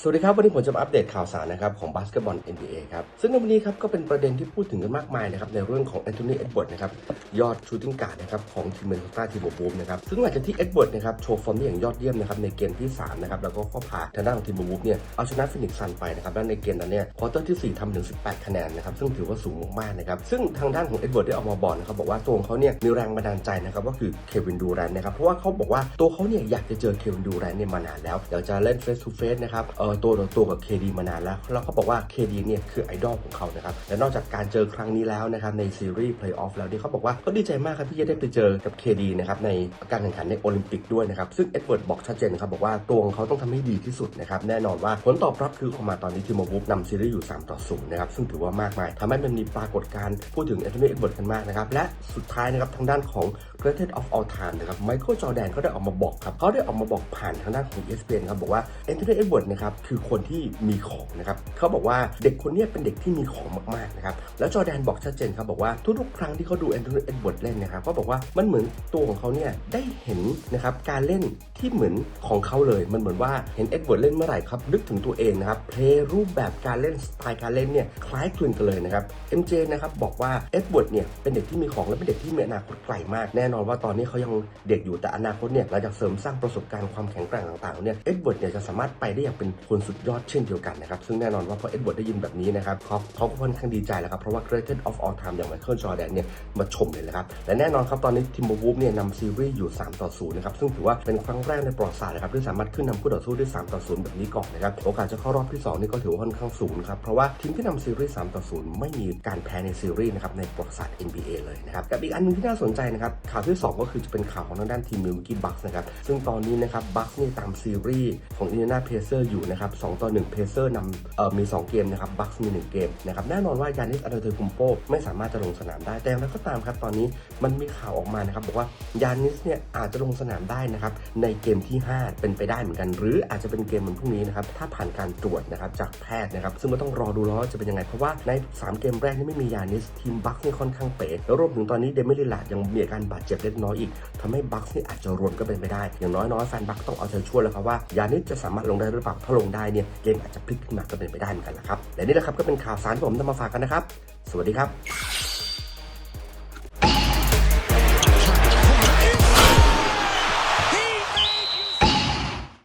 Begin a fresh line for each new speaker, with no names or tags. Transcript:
สวัสดีครับ วันนี้ผมจะมาอัปเดตข่าวสารนะครับของบาสเกตบอล NBA ครับ ซึ่งในวันนี้ครับก็เป็นประเด็นที่พูดถึงกันมากมายนะครับในเรื่องของแอนโทนีเอ็ดเวิร์ดนะครับยอดชูติ้งการ์ดนะครับของทีมเมนโซต้าทีมบูมนะครับซึ่งหลังจากที่เอ็ดเวิร์ดนะครับโชว์ฟอร์มได้อย่างยอดเยี่ยมนะครับในเกมที่3นะครับแล้วก็ข้อพาทางด้านของทีมบูมเนี่ยเอาชนะฟินิกซ์ซันไปนะครับและในเกมนั้นเนี่ยควอเตอร์ที่4ทำถึง18 คะแนนนะครับซึ่งถือว่าสูงมากๆนะครับซึ่งทางด้านของเอ็ดเวิร์ดได้ออกมาบอกนะครับบอกว่าตัวของเขาเนี่ยมีแรงบันดาลใจนะครับก็คือเควินดูแรนนะครับเพราะว่าเขาบอกว่าตัวเขาเนี่ยอยากจะเจอเควินดูแรนเนี่ยมานานแล้วอยากจะเล่นเฟสทูเฟสนะครับเตัวต่อตัวกับเคดีมานานแล้ว แล้วเขาบอกว่าเคดีเนี่ยคือไอดอลของเขานะครับ และนอกจากการเจอครั้งนี้แล้วนะครับในซีรีส์เพลย์ออฟแล้วเนี่ยเขาบอกว่าเขาดีใจมากครับที่จะได้ไปเจอกับเคดีนะครับในการแข่งขันในโอลิมปิกด้วยนะครับซึ่งเอ็ดเวิร์ดบอกชัดเจนนะครับบอกว่าตัวของเขาต้องทำให้ดีที่สุดนะครับแน่นอนว่าผลตอบรับคือออกมาตอนนี้ทีมวูฟนำซีรีส์อยู่ 3 ต่อ0นะครับซึ่งถือว่ามากมายทำให้มันมีปรากฏการณ์พูดถึงแอนโทนีเอ็ดเวิร์ดกันมากนะครับและสุดท้ายนะครับทางด้านของ Greatest of All Time นะครับไมเคิลจอแดนเขาได้ออกมาบอกครับเขาได้ออกมาบอกผ่านทางด้านของ ESPN ครับบอกว่าแอนโทนีเอ็ดเวิร์ดนะครับคือคนที่มีของนะครับเขาบอกว่าเด็กคนนี้เป็นเด็กที่มีของมากๆนะครับแล้วจอแดนบอกชัดเจนครับบอกว่าทุกๆครั้งที่เขาดูแอนโทนีเอ็ดเวิร์ดเล่นนะครับก็บอกว่ามันเหมือนตัวของเขาเนี่ยได้เห็นนะครับการเล่นที่เหมือนของเขาเลย มันเหมือนว่าเห็นเอ็ดเวิร์ดเล่นเมื่อไหร่ครับนึกถึงตัวเองนะครับเพลย์รูปแบบการเล่นสไตล์การเล่นเนี่ยคล้ายคลึงกันเลยนะครับ MJ นะครับบอกว่าเอ็ดเวิร์ดเนี่ยเป็นเด็กที่มีของและเป็นเด็กที่มีอนาคตไกลมากแน่น่นอนว่าตอนนี้เขายังเด็กอยู่แต่อนาคตเนี่ยหลังจากเสริมสร้างประสบการณ์ความแข็งแกร่งต่างๆเนี่ยเอ็ดเวิร์ดเนี่ยจะสามารถไปได้อย่างเป็นคนสุดยอดเช่นเดียวกันนะครับซึ่งแน่นอนว่าพอเอ็ดเวิร์ดได้ยินแบบนี้นะครับเขาเขาก็ค่อนข้างดีใจแล้วครับเพราะว่า Greatest of All Time อย่างไมเคิลจอแดนเนี่ยมาชมเลยนะครับและแน่นอนครับตอนนี้ทีมบูฟเนี่ยนำซีรีส์อยู่ 3 ต่อ 0 นะครับซึ่งถือว่าเป็นครั้งแรกในประวัติศาสตร์นะครับที่สามารถขึ้นนำคู่ต่อสู้ได้ 3 ต่อ 0 แบบนี้ก่อนนะครับโอกาสจะเข้ารอบที่ 2 นี่ก็ถือว่าค่อนข้างสูงครับเพราะว่าทีมที่นำซีรีส์ 3 ต่อ 0 ไม่มีการแพ้ในซีรีส์นะครับในประวัติศาสตร์ NBA เลยนะครับกับอีกอันนึงที่น่าสนใจนะครับข่าวที่ 2 ก็คือจะเป็นข่าวของทางด้านทีมมิลกี้บัคนะครับ ซึ่งตอนนี้นะครับบัคนี่ตามซีรีส์ของอินเดียนาเพเซอร์อยู่นะครับ2ต่อ1เพเซอร์นำเอ่อมี 2 เกมนะครับบัคมี 1 เกมนะครับแน่นอนว่ายานิสอันเดอร์เทคุมโปไม่สามารถจะลงสนามได้แต่อย่างไรก็ตามครับตอนนี้มันมีข่าวออกมานะครับบอกว่ายานิสเนี่ยอาจจะลงสนามได้นะครับในเกมที่ 5 เป็นไปได้เหมือนกัน หรืออาจจะเป็นเกมวันพรุ่งนี้นะครับถ้าผ่านการตรวจนะครับจากแพทย์นะครับซึ่งมันต้องรอดูแล้วจะเป็นยังไงเพราะว่าใน 3 เกมแรกนี่ไม่มียานิสทีมบัคนี่ค่อนข้างเป๋แล้วรวมถึงตอนนี้เดมิลิลาดยังมีอาการบาดเจ็บเล็กน้อยอีกทำให้บัคนี่อาจจะรวนก็เป็นไปได้ อย่างน้อยๆแฟนบัคต้องเอาใจช่วยแล้วครับว่ายานิสจะสามารถลงได้หรือเปล่าถ้าลงได้เนี่ยเกมอาจจะพลิกขึ้นมาก็เป็นไปได้เหมือนกันละครับและนี่แหละครับก็เป็นข่าวสารที่ผมนำมาฝากกันนะครับ สวัสดีครับ